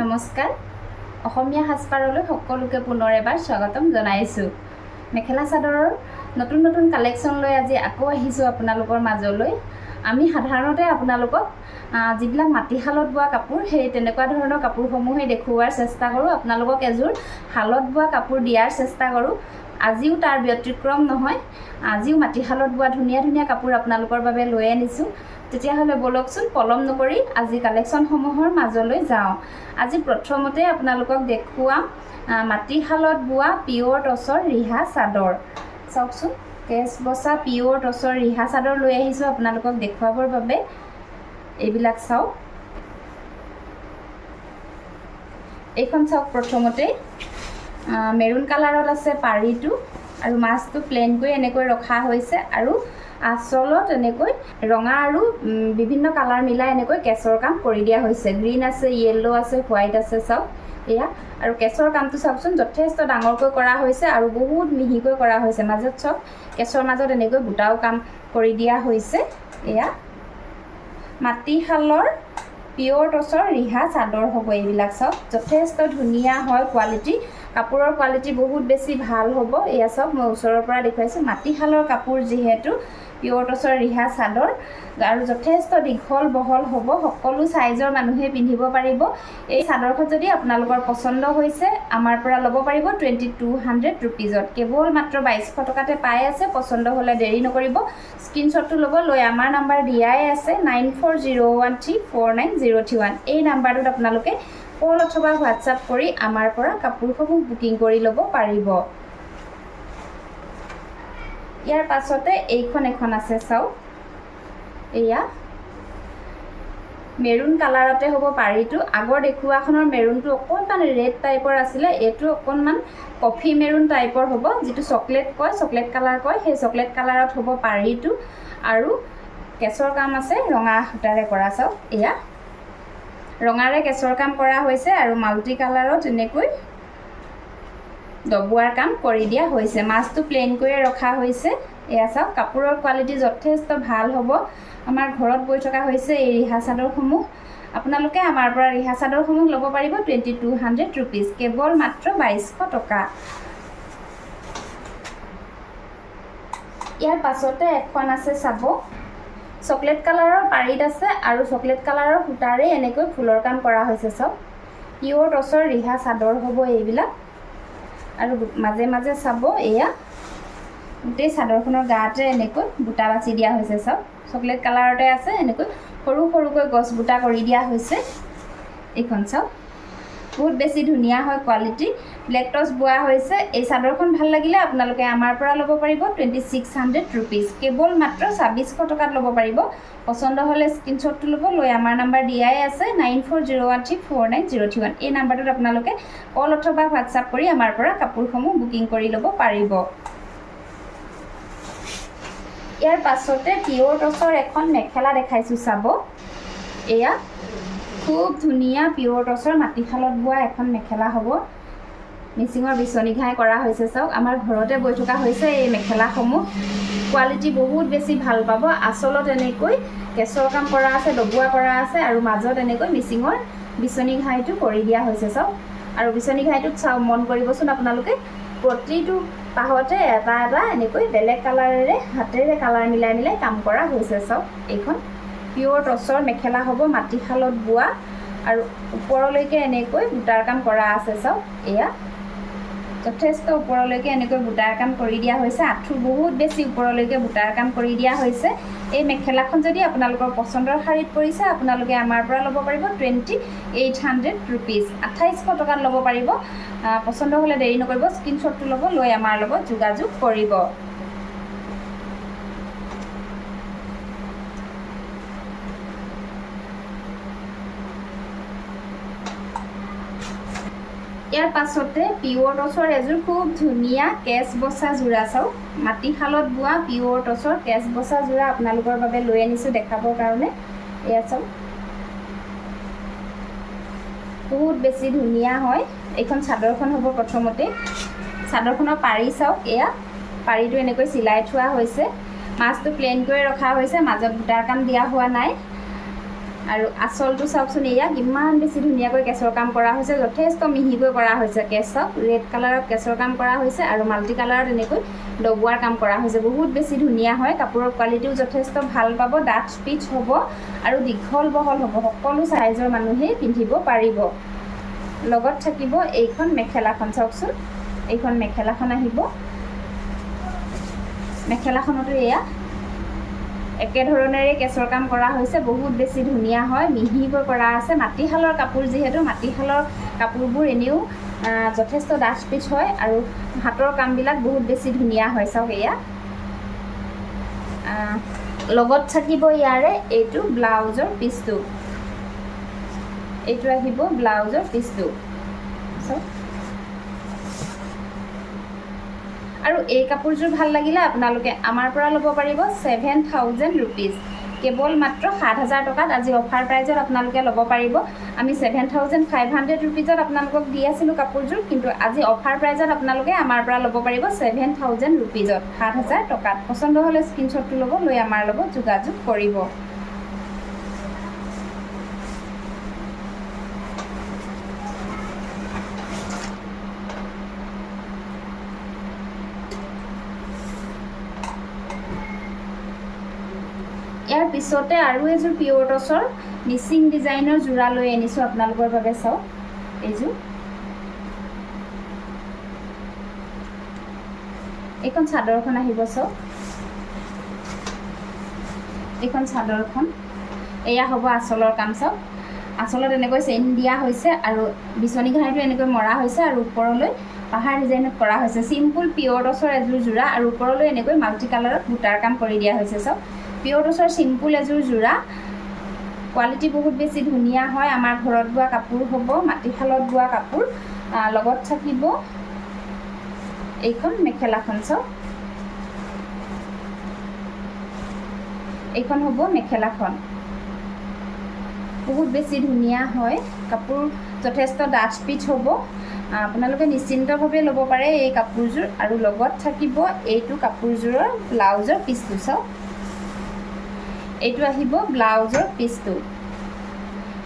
নমস্কাৰ। অসমীয়া সাজপাৰলৈ সকলোকে পুনৰ এবাৰ স্বাগতম জনাইছোঁ। মেখেলা চাদৰৰ নতুন নতুন কালেকশ্যন লৈ আজি আকৌ আহিছোঁ আপোনালোকৰ মাজলৈ। আমি সাধাৰণতে আপোনালোকক যিবিলাক মাটিশালত বোৱা কাপোৰ সেই তেনেকুৱা ধৰণৰ কাপোৰসমূহেই দেখুওৱাৰ চেষ্টা কৰোঁ। আপোনালোকক এযোৰ শালত বোৱা কাপোৰ দিয়াৰ চেষ্টা কৰোঁ। আজিও তাৰ ব্যতিক্ৰম নহয়। আজিও মাটিশালত বোৱা ধুনীয়া ধুনীয়া কাপোৰ আপোনালোকৰ বাবে লৈ আনিছোঁ। তেতিয়াহ'লে ব'লকচোন পলম নকৰি আজি কালেকশ্যনসমূহৰ মাজলৈ যাওঁ। আজি প্ৰথমতে আপোনালোকক দেখুৱাম মাটিশালত বোৱা পিয়ৰ টচৰ ৰিহা চাদৰ। চাওকচোন কেচ বচা পিয়ৰ টচৰ ৰিহা চাদৰ লৈ আহিছোঁ আপোনালোকক দেখুৱাবৰ বাবে। এইবিলাক চাওক এইখন চাওক প্ৰথমতে মেৰুণ কালাৰত আছে পাৰীটো আৰু মাছটো প্লেইনকৈ এনেকৈ ৰখা হৈছে আৰু আচলত এনেকৈ ৰঙা আৰু বিভিন্ন কালাৰ মিলাই এনেকৈ কেছৰ কাম কৰি দিয়া হৈছে। গ্ৰীণ আছে য়েল্ল' আছে হোৱাইট আছে চাওক এয়া। আৰু কেছৰ কামটো চাওকচোন যথেষ্ট ডাঙৰকৈ কৰা হৈছে আৰু বহুত মিহিকৈ কৰা হৈছে। মাজত চাওক কেছৰ মাজত এনেকৈ বুটাও কাম কৰি দিয়া হৈছে এয়া। মাটিশালৰ পিয়ৰ টচৰ ৰিহা চাদৰ হ'ব এইবিলাক চাওক যথেষ্ট ধুনীয়া হয় কোৱালিটি কাপোৰৰ কোৱালিটি বহুত বেছি ভাল হ'ব। এয়া চাওক মই ওচৰৰ পৰা দেখুৱাইছোঁ। মাটিশালৰ কাপোৰ যিহেতু পিয়ৰ টচৰ ৰিহা চাদৰ আৰু যথেষ্ট দীঘল বহল হ'ব। সকলো ছাইজৰ মানুহে পিন্ধিব পাৰিব। এই চাদৰখন যদি আপোনালোকৰ পচন্দ হৈছে আমাৰ পৰা ল'ব পাৰিব টুৱেণ্টি টু হাণ্ড্ৰেড ৰুপিজত কেৱল মাত্ৰ বাইছশ টকাতে পাই আছে। পচন্দ হ'লে দেৰি নকৰিব। স্ক্ৰীনশ্বটটো ল'ব। লৈ আমাৰ নাম্বাৰ দিয়াই আছে। Nine four zero' one three four nine zero' three one এই নাম্বাৰটোত আপোনালোকে কল অথবা হোৱাটছআপ কৰি আমাৰ পৰা কাপোৰসমূহ বুকিং কৰি ল'ব পাৰিব। ইয়াৰ পাছতে এইখন এখন আছে চাওক। এয়া। মেৰুণ কালাৰতে হ'ব পাৰীটো। আগৰ দেখুৱাখনৰ মেৰুণটো অকণমান ৰেড টাইপৰ আছিলে এইটো অকণমান কফি মেৰুণ টাইপৰ হ'ব যিটো চকলেট কয় চকলেট কালাৰ কয় সেই চকলেট কালাৰত হ'ব পাৰীটো। আৰু কেছৰ কাম আছে ৰঙা সূতাৰে কৰা চাওক। এয়া। ৰঙাৰে কেছৰ কাম কৰা হৈছে আৰু মাল্টি কালাৰত এনেকৈ দবোৱাৰ কাম কৰি দিয়া হৈছে। মাছটো প্লেইনকৈয়ে ৰখা হৈছে। এয়া চাওক কাপোৰৰ কোৱালিটি যথেষ্ট ভাল হ'ব। আমাৰ ঘৰত বৈ থকা হৈছে এই ৰিহা চাদৰসমূহ। আপোনালোকে আমাৰ পৰা ৰিহা চাদৰসমূহ ল'ব পাৰিব টুৱেণ্টি টু হাণ্ড্ৰেড ৰুপিজ কেৱল মাত্ৰ বাইছশ টকা। ইয়াৰ পাছতে এখন আছে চাব। চকলেট কালাৰৰ পাৰীত আছে আৰু চকলেট কালাৰৰ সূতাৰে এনেকৈ ফুলৰ কাম কৰা হৈছে চাওক পিয়ৰ টচৰ ৰিহা চাদৰ হ'ব এইবিলাক। আৰু মাজে মাজে চাব এয়া। গোটেই চাদৰখনৰ গাতে এনেকৈ বুটা বাচি দিয়া হৈছে চাওক চকলেট কালাৰতে আছে এনেকৈ সৰু সৰুকৈ গছ বুটা কৰি দিয়া হৈছে। এইখন চাওক বহুত বেছি ধুনীয়া হয় কোৱালিটি ব্লেক টচ বোৱা হৈছে। এই চাদৰখন ভাল লাগিলে আপোনালোকে আমাৰ পৰা ল'ব পাৰিব টুৱেণ্টি ছিক্স হাণ্ড্ৰেড ৰুপিজ কেৱল মাত্ৰ ছাব্বিছশ টকাত ল'ব পাৰিব। পচন্দ হ'লে স্ক্ৰীনশ্বটটো ল'ব লৈ আমাৰ নাম্বাৰ দিয়াই আছে nine four zero' one three four nine zero' three one এই নাম্বাৰটোত আপোনালোকে কল অথবা হোৱাটছআপ কৰি আমাৰ পৰা কাপোৰসমূহ বুকিং কৰি ল'ব পাৰিব। ইয়াৰ পাছতে পিয়ৰ টচৰ এখন মেখেলা দেখাইছোঁ চাব। এয়া খুব ধুনীয়া পিয়ৰ টচৰ মাটিশালত বোৱা এখন মেখেলা হ'ব। মিচিঙৰ বিচনী ঘাই কৰা হৈছে চাওক আমাৰ ঘৰতে বৈ থকা হৈছে এই মেখেলাসমূহ। কোৱালিটি বহুত বেছি ভাল পাব। আচলত এনেকৈ কেছৰ কাম কৰা আছে ডবোৱা কৰা আছে আৰু মাজত এনেকৈ মিচিঙৰ বিচনী ঘাইটো কৰি দিয়া হৈছে চাওক। আৰু বিচনী ঘাইটোত চাওক মন কৰিবচোন আপোনালোকে প্ৰতিটো পাহতে এটা এটা এনেকৈ বেলেগ কালাৰেৰে হাতেৰে কালাৰ মিলাই মিলাই কাম কৰা হৈছে চাওক এইখন। পিয়ৰ টচৰ মেখেলা হ'ব মাটিশালত বোৱা। আৰু ওপৰলৈকে এনেকৈ বুটাৰ কাম কৰা আছে চাওক এয়া। যথেষ্ট ওপৰলৈকে এনেকৈ বুটাৰ কাম কৰি দিয়া হৈছে। আঁঠু বহুত বেছি ওপৰলৈকে বুটাৰ কাম কৰি দিয়া হৈছে। এই মেখেলাখন যদি আপোনালোকৰ পচন্দৰ শাৰীত পৰিছে আপোনালোকে আমাৰ পৰা ল'ব পাৰিব টুৱেণ্টি এইট হাণ্ড্ৰেড ৰুপিজ। আঠাইছশ টকাত ল'ব পাৰিব। পচন্দ হ'লে দেৰি নকৰিব স্ক্ৰীনশ্বটটো ল'ব লৈ আমাৰ লগত যোগাযোগ কৰিব। ইয়াৰ পাছতে পিয়ৰ টচৰ এযোৰ খুব ধুনীয়া কেচ বচা যোৰা চাওক। মাটিশালত বোৱা পিয়ৰ টচৰ কেচ বচা যোৰা আপোনালোকৰ বাবে লৈ আনিছোঁ দেখাবৰ কাৰণে। এয়া চাওক। বহুত বেছি ধুনীয়া হয়। এইখন চাদৰখন হ'ব প্ৰথমতে। চাদৰখনৰ পাৰি চাওক এয়া। পাৰিটো এনেকৈ চিলাই থোৱা হৈছে। মাজটো প্লেইনকৈ ৰখা হৈছে মাজত বুটাৰ কাম দিয়া হোৱা নাই। আৰু আঁচলটো চাওকচোন এয়া কিমান বেছি ধুনীয়াকৈ কেঁচৰ কাম কৰা হৈছে যথেষ্ট মিহিকৈ কৰা হৈছে কেঁচক। ৰেড কালাৰত কেঁচৰ কাম কৰা হৈছে আৰু মাল্টি কালাৰত এনেকৈ ডবোৱাৰ কাম কৰা হৈছে। বহুত বেছি ধুনীয়া হয় কাপোৰৰ কোৱালিটিও যথেষ্ট ভাল পাব ডাঠ পিচ হ'ব আৰু দীঘল বহল হ'ব। সকলো চাইজৰ মানুহেই পিন্ধিব পাৰিব। লগত থাকিব এইখন মেখেলাখন চাওকচোন। এইখন মেখেলাখন আহিব। মেখেলাখনতো এয়া একেধৰণেৰে কেঁচৰ কাম কৰা হৈছে বহুত বেছি ধুনীয়া হয় মিহিকৈ কৰা আছে। মাটিশালৰ কাপোৰ যিহেতু মাটিশালৰ কাপোৰবোৰ এনেও যথেষ্ট ডাঠ পিচ হয় আৰু হাতৰ কামবিলাক বহুত বেছি ধুনীয়া হয় চাওক এয়া। লগত থাকিব ইয়াৰে এইটো ব্লাউজৰ পিচটো। এইটো আহিব ব্লাউজৰ পিচটো। চাওক। আৰু এই কাপোৰযোৰ ভাল লাগিলে আপোনালোকে আমাৰ পৰা ল'ব পাৰিব ছেভেন থাউজেণ্ড ৰুপিজ কেৱল মাত্ৰ সাত হাজাৰ টকাত আজি অফাৰ প্ৰাইজত আপোনালোকে ল'ব পাৰিব। আমি ছেভেন থাউজেণ্ড ফাইভ হাণ্ড্ৰেড ৰুপিজত আপোনালোকক দি আছিলোঁ কাপোৰযোৰ কিন্তু আজি অফাৰ প্ৰাইজত আপোনালোকে আমাৰ পৰা ল'ব পাৰিব ছেভেন থাউজেণ্ড ৰুপিজত সাত হাজাৰ টকাত। পচন্দ হ'লে স্ক্ৰীনশ্বটটো ল'ব লৈ আমাৰ লগত যোগাযোগ কৰিব ইয়াৰ পিছতে আৰু এযোৰ পিয়ৰ টচৰ মিচিং ডিজাইনৰ যোৰা লৈ আনিছোঁ আপোনালোকৰ বাবে চাওক এইযোৰ। এইখন চাদৰখন আহিব চাওক। এইখন চাদৰখন এয়া হ'ব আঁচলৰ কাম চাওক। আঁচলত এনেকৈ চেইন দিয়া হৈছে আৰু বিচনী ঘাইটো এনেকৈ মৰা হৈছে আৰু ওপৰলৈ পাহাৰ ডিজাইনত কৰা হৈছে। চিম্পুল পিয়ৰ টচৰ এযোৰ যোৰা আৰু ওপৰলৈ এনেকৈ মাল্টি কালাৰত বুটাৰ কাম কৰি দিয়া হৈছে চাওক। পিয়ৰ টচৰ চিম্পুল এযোৰ যোৰা। কোৱালিটি বহুত বেছি ধুনীয়া হয়। আমাৰ ঘৰত বোৱা কাপোৰ হ'ব মাটিশালত বোৱা কাপোৰ লগত থাকিব। এইখন মেখেলাখন চাওক। এইখন হ'ব মেখেলাখন। বহুত বেছি ধুনীয়া হয়। কাপোৰ যথেষ্ট ডাঠ পিচ হ'ব। আপোনালোকে নিশ্চিন্তভাৱে ল'ব পাৰে এই কাপোৰযোৰ। আৰু লগত থাকিব এইটো কাপোৰযোৰৰ ব্লাউজৰ পিচটো চাওক। এইটো আহিব ব্লাউজৰ পিচটো।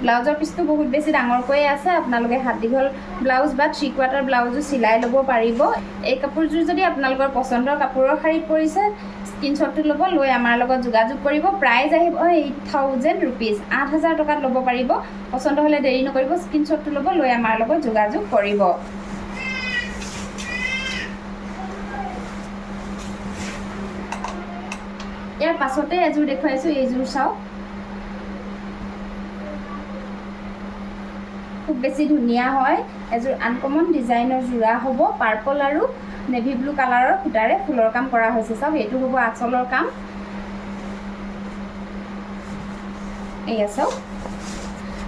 ব্লাউজৰ পিচটো বহুত বেছি ডাঙৰকৈয়ে আছে আপোনালোকে হাত দীঘল ব্লাউজ বা থ্ৰী কোৱাৰ্টাৰ ব্লাউজো চিলাই ল'ব পাৰিব। এই কাপোৰযোৰ যদি আপোনালোকৰ পচন্দৰ কাপোৰৰ শাৰীত পৰিছে স্ক্ৰীনশ্বটটো ল'ব লৈ আমাৰ লগত যোগাযোগ কৰিব। প্ৰাইজ আহিব এইট থাউজেণ্ড ৰুপিজ আঠ হাজাৰ টকাত ল'ব পাৰিব। পচন্দ হ'লে দেৰি নকৰিব স্ক্ৰীনশ্বটটো ল'ব লৈ আমাৰ লগত যোগাযোগ কৰিব। ইয়াৰ পাছতে এযোৰ দেখুৱাইছোঁ এইযোৰ চাওক। খুব বেছি ধুনীয়া হয়। এযোৰ আনকমন ডিজাইনৰ যোৰা হ'ব পাৰ্পল আৰু নেভি ব্লু কালাৰৰ সূতাৰে ফুলৰ কাম কৰা হৈছে। চাওক এইটো হ'ব আঁচলৰ কাম। এয়া চাওক।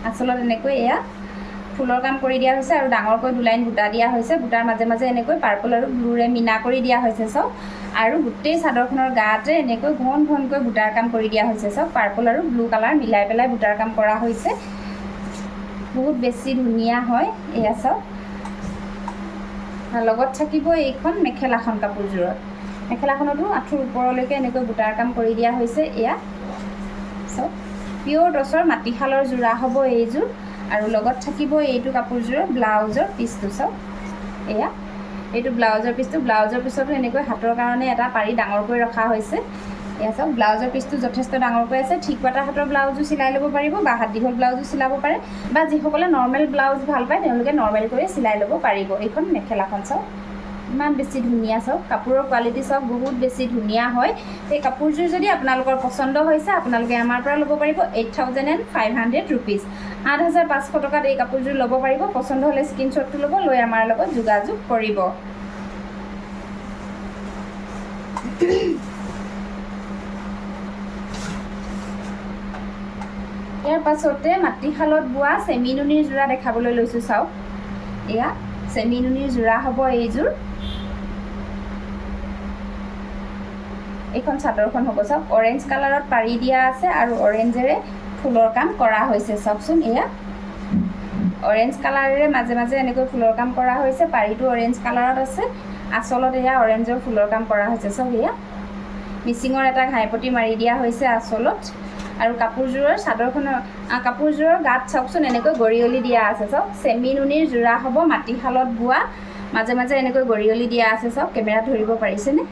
আঁচলত এনেকৈ এয়া ফুলৰ কাম কৰি দিয়া হৈছে আৰু ডাঙৰকৈ দুলাইন বুটা দিয়া হৈছে। বুটাৰ মাজে মাজে এনেকৈ পাৰ্পল আৰু ব্লুৰে মিনা কৰি দিয়া হৈছে চাওক। আৰু গোটেই চাদৰখনৰ গাতে এনেকৈ ঘন ঘনকৈ বুটাৰ কাম কৰি দিয়া হৈছে চাওক পাৰ্পল আৰু ব্লু কালাৰ মিলাই পেলাই বুটাৰ কাম কৰা হৈছে। বহুত বেছি ধুনীয়া হয় এয়া আৰু লগত থাকিব এইখন মেখেলাখন কাপোৰযোৰত মেখেলাখনতো আঁঠুৰ ওপৰলৈকে এনেকৈ বুটাৰ কাম কৰি দিয়া হৈছে এয়া চাওক পিয়ৰ টচৰ মাটিশালৰ যোৰা হ'ব এইযোৰ। আৰু লগত থাকিব এইটো কাপোৰযোৰৰ ব্লাউজৰ পিচটো চাওক এয়া। এইটো ব্লাউজৰ পিচটো ব্লাউজৰ পিছতো এনেকৈ হাতৰ কাৰণে এটা পাৰি ডাঙৰকৈ ৰখা হৈছে। এয়া চাওক, ব্লাউজৰ পিচটো যথেষ্ট ডাঙৰকৈ আছে। ঠিক কটা হাতৰ ব্লাউজো চিলাই ল'ব পাৰিব বা হাত দীঘল ব্লাউজো চিলাব পাৰে বা যিসকলে নৰ্মেল ব্লাউজ ভালো পায়, তেওঁলোকে নৰ্মেল কৰি চিলাই ল'ব পাৰিব। এইখন মেখেলাখন চাওক। ইমান বেছি ধুনীয়া চাওক কাপোৰৰ কোৱালিটি চাওক বহুত বেছি ধুনীয়া হয়। এই কাপোৰযোৰ যদি আপোনালোকৰ পচন্দ হৈছে আপোনালোকে আমাৰ পৰা ল'ব পাৰিব eight thousand and five hundred rupees আঠ হাজাৰ পাঁচশ টকাত এই কাপোৰযোৰ ল'ব পাৰিব। পচন্দ হ'লে স্ক্ৰীনশ্বটটো ল'ব লৈ আমাৰ লগত যোগাযোগ কৰিব। ইয়াৰ পাছতে মাটিশালত বোৱা চেমি নুনিৰ যোৰা দেখাবলৈ লৈছোঁ চাওক। এয়া চেমি নুনিৰ যোৰা হ'ব এইযোৰ। এইখন চাদৰখন হ'ব চাওক। অৰেঞ্জ কালাৰত পাৰি দিয়া আছে আৰু অৰেঞ্জেৰে ফুলৰ কাম কৰা হৈছে চাওকচোন এয়া। অৰেঞ্জ কালাৰেৰে মাজে মাজে এনেকৈ ফুলৰ কাম কৰা হৈছে পাৰিটো অৰেঞ্জ কালাৰত আছে। আচলত এয়া অৰেঞ্জৰ ফুলৰ কাম কৰা হৈছে চাওক এয়া। মিচিঙৰ এটা ঘাইপতি মাৰি দিয়া হৈছে আচলত। আৰু কাপোৰযোৰৰ চাদৰখনৰ কাপোৰযোৰৰ গাত চাওকচোন এনেকৈ গৰিয়লি দিয়া আছে চাওক। চেমি নুনিৰ যোৰা হ'ব মাটিশালত বোৱা। মাজে মাজে এনেকৈ গৰিয়লি দিয়া আছে চাওক। কেমেৰাত ধৰিব পাৰিছেনে?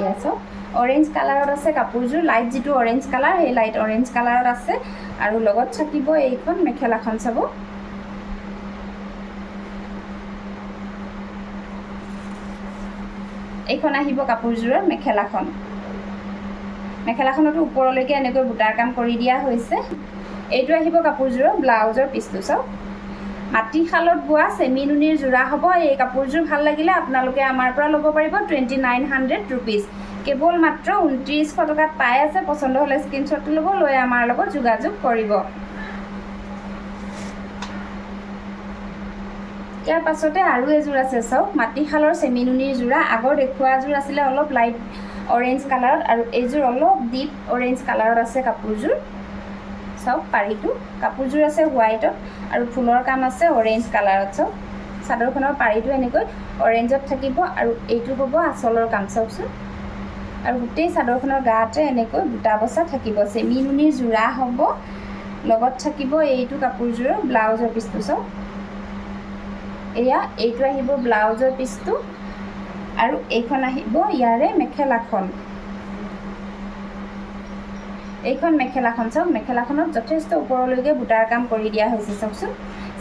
এয়া চাওক অৰেঞ্জ কালাৰত আছে কাপোৰযোৰ লাইট যিটো অৰেঞ্জ কালাৰ সেই লাইট অৰেঞ্জ কালাৰত আছে। আৰু লগত থাকিব এইখন মেখেলাখন চাব। এইখন আহিব কাপোৰযোৰৰ মেখেলাখন। মেখেলাখনতো ওপৰলৈকে এনেকৈ বুটাৰ কাম কৰি দিয়া হৈছে। এইটো আহিব কাপোৰযোৰৰ ব্লাউজৰ পিচটো চাওক। মাটিশালত বোৱা চেমি নুনিৰ যোৰা হ'ব। এই কাপোৰযোৰ ভাল লাগিলে আপোনালোকে আমাৰ পৰা ল'ব পাৰিব টুৱেণ্টি নাইন হাণ্ড্ৰেড ৰুপিজ কেৱল মাত্ৰ ঊনত্ৰিছশ টকাত পাই আছে পচন্দ হ'লে স্ক্ৰীনশ্বটটো ল'ব লৈ আমাৰ লগত যোগাযোগ কৰিব। ইয়াৰ পাছতে আৰু এযোৰ আছে চাওক। মাটিশালৰ চেমি নুনিৰ যোৰা আগৰ দেখুওৱাযোৰ আছিলে অলপ লাইট অৰেঞ্জ কালাৰত আৰু এইযোৰ অলপ ডিপ অৰেঞ্জ কালাৰত আছে কাপোৰযোৰ। চাওক পাৰিটো। কাপোৰযোৰ আছে হোৱাইটত আৰু ফুলৰ কাম আছে অৰেঞ্জ কালাৰত চাওক। চাদৰখনৰ পাৰিটো এনেকৈ অৰেঞ্জত থাকিব আৰু এইটো হ'ব আঁচলৰ কাম চাওকচোন। আৰু গোটেই চাদৰখনৰ গাতে এনেকৈ বুটা বচা থাকিব চেমি নুনিৰ যোৰা হ'ব। লগত থাকিব এইটো কাপোৰযোৰৰ ব্লাউজৰ পিচটো চাওক। এয়া এইটো আহিব ব্লাউজৰ পিচটো। আৰু এইখন আহিব ইয়াৰে মেখেলাখন। এইখন মেখেলাখন চাওক মেখেলাখনত যথেষ্ট ওপৰলৈকে বুটাৰ কাম কৰি দিয়া হৈছে চাওকচোন।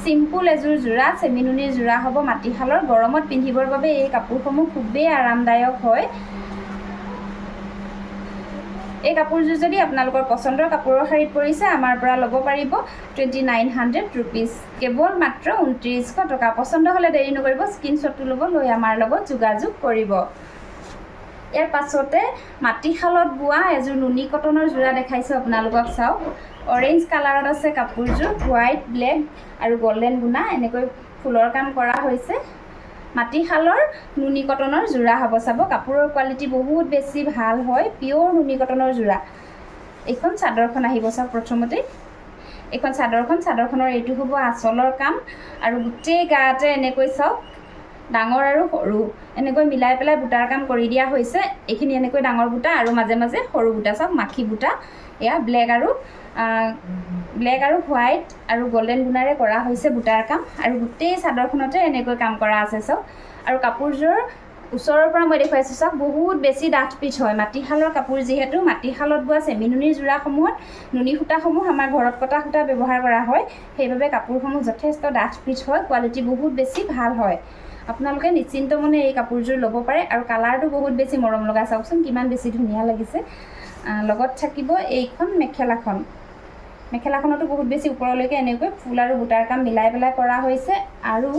চিম্পুল এযোৰ যোৰা চেমিনুনিৰ যোৰা হ'ব মাটিশালৰ গৰমত পিন্ধিবৰ বাবে এই কাপোৰসমূহ খুবেই আৰামদায়ক হয়। এই কাপোৰযোৰ যদি আপোনালোকৰ পচন্দৰ কাপোৰৰ শাৰীত পৰিছে আমাৰ পৰা ল'ব পাৰিব টুৱেণ্টি নাইন হাণ্ড্ৰেড ৰুপিজ কেৱল মাত্ৰ ঊনত্ৰিছশ টকা। পচন্দ হ'লে দেৰি নকৰিব স্ক্ৰীনশ্বটটো ল'ব লৈ আমাৰ লগত যোগাযোগ কৰিব। ইয়াৰ পাছতে মাটিশালত বোৱা এযোৰ নুনি কটনৰ যোৰা দেখাইছোঁ আপোনালোকক চাওক। অৰেঞ্জ কালাৰত আছে কাপোৰযোৰ হোৱাইট ব্লেক আৰু গল্ডেন গুণা এনেকৈ ফুলৰ কাম কৰা হৈছে। মাটিশালৰ নুনি কটনৰ যোৰা হ'ব চাব। কাপোৰৰ কোৱালিটি বহুত বেছি ভাল হয় পিয়'ৰ নুনি কটনৰ যোৰা। এইখন চাদৰখন আহিব চাওক প্ৰথমতে এইখন চাদৰখন চাদৰখনৰ এইটো হ'ব আঁচলৰ কাম। আৰু গোটেই গাতে এনেকৈ চাওক ডাঙৰ আৰু সৰু। এনেকৈ মিলাই পেলাই বুটাৰ কাম কৰি দিয়া হৈছে। এইখিনি এনেকৈ ডাঙৰ বুটা আৰু মাজে মাজে সৰু বুটা চাওক মাখি বুটা। এয়া ব্লেক আৰু ব্লেক আৰু হোৱাইট আৰু গল্ডেন গুণাৰে কৰা হৈছে বুটাৰ কাম। আৰু গোটেই চাদৰখনতে এনেকৈ কাম কৰা আছে চাওক। আৰু কাপোৰযোৰ ওচৰৰ পৰা মই দেখুৱাইছোঁ চাওক বহুত বেছি ডাঠ পিচ হয়। মাটিশালৰ কাপোৰ যিহেতু মাটিশালত বোৱা চেমিনুনিৰ যোৰাসমূহত নুনি সূতাসমূহ আমাৰ ঘৰত কটা সূতা ব্যৱহাৰ কৰা হয়। সেইবাবে কাপোৰসমূহ যথেষ্ট ডাঠ পিচ হয় কোৱালিটি বহুত বেছি ভাল হয়। আপোনালোকে নিশ্চিন্ত মনে এই কাপোৰযোৰ ল'ব পাৰে আৰু কালাৰটো বহুত বেছি মৰম লগা। চাওকচোন কিমান বেছি ধুনীয়া লাগিছে। লগত থাকিব এইখন মেখেলাখন। মেখেলাখনতো বহুত বেছি ওপৰলৈকে এনেকৈ ফুল আৰু বুটাৰ কাম মিলাই পেলাই কৰা হৈছে আৰু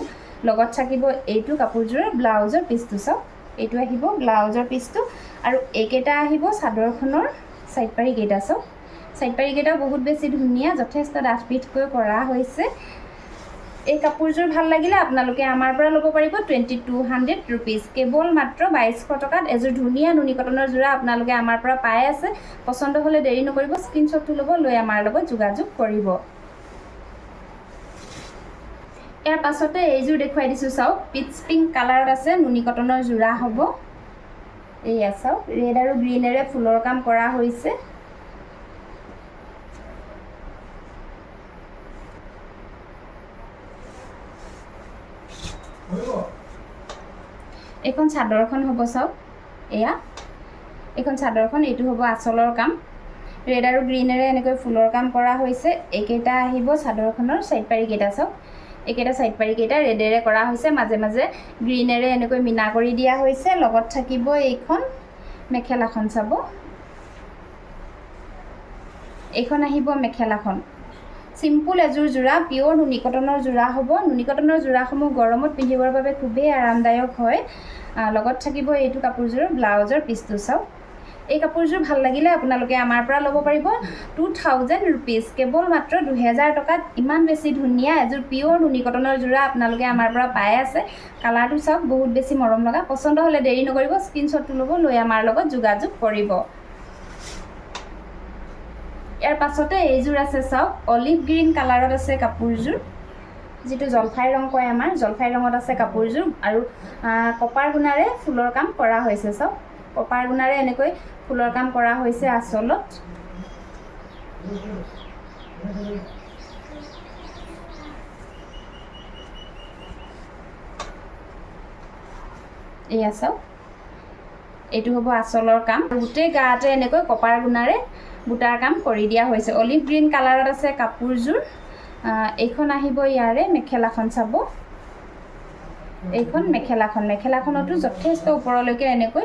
লগত থাকিব এইটো কাপোৰযোৰৰ ব্লাউজৰ পিচটো, চাওক। এইটো আহিব ব্লাউজৰ পিচটো আৰু এইকেইটা আহিব চাদৰখনৰ চাইড পাৰিকেইটা চাওক। চাইড পাৰিকেইটাও বহুত বেছি ধুনীয়া, যথেষ্ট ডাঠপিঠকৈ কৰা হৈছে। এই কাপোৰযোৰ ভাল লাগিলে আপোনালোকে আমাৰ পৰা ল'ব পাৰিব টুৱেণ্টি টু হাণ্ড্ৰেড ৰুপিজ কেৱল মাত্ৰ বাইছশ টকাত এযোৰ ধুনীয়া নুনি কটনৰ যোৰা আপোনালোকে আমাৰ পৰা পাই আছে। পচন্দ হ'লে দেৰি নকৰিব স্ক্ৰীনশ্বটটো ল'ব লৈ আমাৰ লগত যোগাযোগ কৰিব। ইয়াৰ পাছতে এইযোৰ দেখুৱাই দিছোঁ চাওক পিটছ পিংক কালাৰত আছে নুনি কটনৰ যোৰা হ'ব। এইয়া চাওক ৰেড আৰু গ্ৰীনেৰে ফুলৰ কাম কৰা হৈছে। এইখন চাদৰখন হ'ব চাওক। এয়া। এইখন চাদৰখন এইটো হ'ব আঁচলৰ কাম। ৰেড আৰু গ্ৰীনেৰে এনেকৈ ফুলৰ কাম কৰা হৈছে। এইকেইটা আহিব চাদৰখনৰ চাইড পাৰিকেইটা চাওক। এইকেইটা চাইড পাৰিকেইটা ৰেডেৰে কৰা হৈছে। মাজে মাজে গ্ৰীনেৰে এনেকৈ মীনা কৰি দিয়া হৈছে। লগত থাকিব এইখন। মেখেলাখন চাব। এইখন আহিব মেখেলাখন। চিম্পুল এযোৰ যোৰা পিয়'ৰ নুনি কটনৰ যোৰা হ'ব। নুনি কটনৰ যোৰাসমূহ গৰমত পিন্ধিবৰ বাবে খুবেই আৰামদায়ক হয়। লগত থাকিব এইটো কাপোৰযোৰ ব্লাউজৰ পিচটো চাওক। এই কাপোৰযোৰ ভাল লাগিলে আপোনালোকে আমাৰ পৰা ল'ব পাৰিব। টু থাউজেণ্ড ৰুপিজ কেৱল মাত্ৰ দুহেজাৰ টকাত ইমান বেছি ধুনীয়া এযোৰ পিয়'ৰ নুনি কটনৰ যোৰা আপোনালোকে আমাৰ পৰা পাই আছে। কালাৰটো চাওক বহুত বেছি মৰম লগা। পচন্দ হ'লে দেৰি নকৰিব স্ক্ৰীনশ্বটটো ল'ব লৈ আমাৰ লগত যোগাযোগ কৰিব। ইয়াৰ পাছতে এইযোৰ আছে চাওক অলিভ গ্ৰীণ কালাৰত আছে কাপোৰযোৰ যিটো জলফাই ৰং কয় আমাৰ জলফাই ৰঙত আছে কাপোৰযোৰ আৰু কপাৰ গুণাৰে ফুলৰ কাম কৰা হৈছে চাওক কপাৰ গুণাৰে এনেকৈ ফুলৰ কাম কৰা হৈছে আচলত। এয়া চাওক এইটো হ'ব আচলৰ কাম। গোটেই গাতে এনেকৈ কপাৰ গুণাৰে বুটাৰ কাম কৰি দিয়া হৈছে। অলিভ গ্ৰীণ কালাৰত আছে কাপোৰযোৰ। এইখন আহিব ইয়াৰে মেখেলাখন চাব। এইখন মেখেলাখন। মেখেলাখনতো যথেষ্ট ওপৰলৈকে এনেকৈ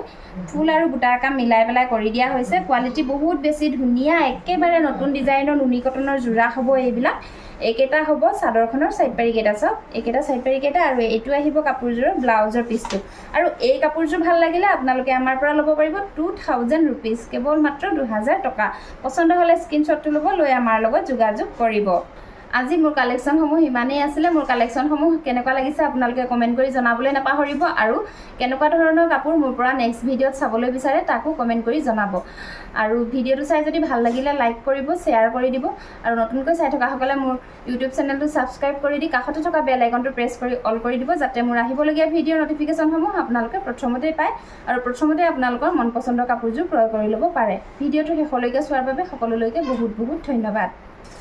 ফুল আৰু বুটাৰ কাম মিলাই পেলাই কৰি দিয়া হৈছে। কোৱালিটি বহুত বেছি ধুনীয়া। একেবাৰে নতুন ডিজাইনৰ নুনি কটনৰ যোৰা হ'ব এইবিলাক। এইকেইটা হ'ব চাদৰখনৰ চাইড পাৰিকেইটা চাওক। এইকেইটা চাইড পাৰিকেইটা আৰু এইটো আহিব কাপোৰযোৰৰ ব্লাউজৰ পিচটো আৰু এই কাপোৰযোৰ ভাল লাগিলে আপোনালোকে আমাৰ পৰা ল'ব পাৰিব টু থাউজেণ্ড ৰুপিজ কেৱল মাত্ৰ দুহেজাৰ টকা। পচন্দ হ'লে স্ক্ৰীনশ্বটটো ল'ব লৈ আমাৰ লগত যোগাযোগ কৰিব। আজি মোৰ কালেকশ্যনসমূহ ইমানেই আছিলে মোৰ কালেকশ্যনসমূহ কেনেকুৱা লাগিছে আপোনালোকে কমেণ্ট কৰি জনাবলৈ নাপাহৰিব আৰু কেনেকুৱা ধৰণৰ কাপোৰ মোৰ পৰা নেক্সট ভিডিঅ'ত চাবলৈ বিচাৰে তাকো কমেণ্ট কৰি জনাব। আৰু ভিডিঅ'টো চাই যদি ভাল লাগিলে লাইক কৰিব শ্বেয়াৰ কৰি দিব আৰু নতুনকৈ চাই থকাসকলে মোৰ ইউটিউব চেনেলটো ছাবস্ক্ৰাইব কৰি দি কাষতে থকা বেল আইকনটো প্ৰেছ কৰি অল কৰি দিব যাতে মোৰ আহিবলগীয়া ভিডিঅ'ৰ নটিফিকেশ্যনসমূহ আপোনালোকে প্ৰথমতেই পায় আৰু প্ৰথমতে আপোনালোকৰ মন পচন্দৰ কাপোৰযোৰ ক্ৰয় কৰি ল'ব পাৰে। ভিডিঅ'টো শেষলৈকে চোৱাৰ বাবে সকলোলৈকে বহুত বহুত ধন্যবাদ।